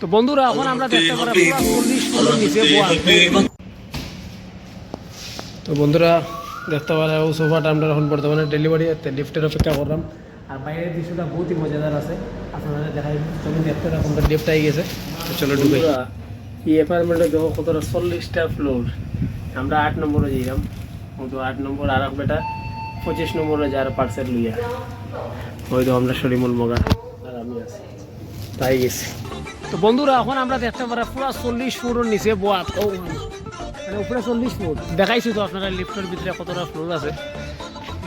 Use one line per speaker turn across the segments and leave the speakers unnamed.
তো বন্ধুরা এখন আমরা পারি পুরো চল্লিশ ফুটের নিচে বোয়া তো বন্ধুরা দেখতে পারা ও সোফাটা আমরা এখন বর্তমানে ডেলিভারি লিফটের অপেক্ষা করলাম। আর বাইরের দৃশ্যটা বহুতই মজাদার আছে। আপনারা দেখাই তুমি দেখতে রাখুন লিফট আই গেছে। তো চলো ঢুকে এই অ্যাপার্টমেন্টে দেখো কতটা চল্লিশটা ফ্লোর আমরা আট নম্বরে যাইলাম কিন্তু আট নম্বর আর বেটা পঁচিশ নম্বরে যার পার্সেল লইয়া। হয়তো আমরা সরিমুল মগা আর আমি আছি। তাই গেছি। তো বন্ধুরা, এখন আমরা দেখতে পারা পুরো চল্লিশ ফুটের নিচে বোয়া ও মানে উপরে চল্লিশ ফুট। দেখাইছি তো আপনারা লিফ্টের ভিতরে কতটা ফ্লোর আছে।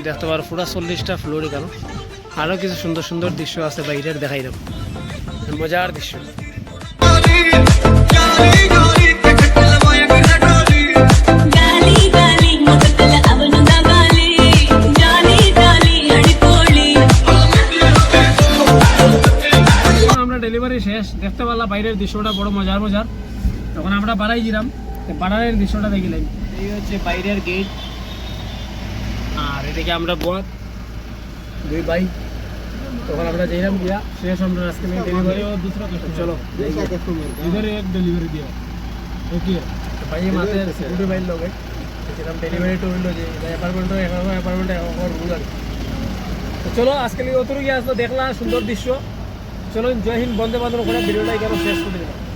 দেখতে পারো পুরো চল্লিশটা ফ্লোর কেন আরও কিছু সুন্দর সুন্দর দৃশ্য আছে বাইরের, দেখাই দেব। মজার দৃশ্য। ডেলিভারি শেষ দেখতে পারলাম বাইরের দৃশ্যটা বড় মজার মজার তখন আমরা বাড়াই গেলাম বাড়ারের দৃশ্যটা দেখিলাম এই হচ্ছে বাইরের গেট আর এদিকে আমরা বধ দুই বাই তখন আমরা যাইলাম গিয়া শেষ আমরা আজকে ডেলিভারি চলো
এক ডেলিভারি দিয়া ওকে
ভাই ডেলিভারি টু হইল যে অ্যাপার্টমেন্ট এখন অ্যাপার্টমেন্ট এখন চলো আজকে অতটুকু আসলো দেখলা সুন্দর দৃশ্য চলো জয় হিন্দ বন্দে মাতরম করে ভিডিওটা এখানে শেষ করে দিলাম।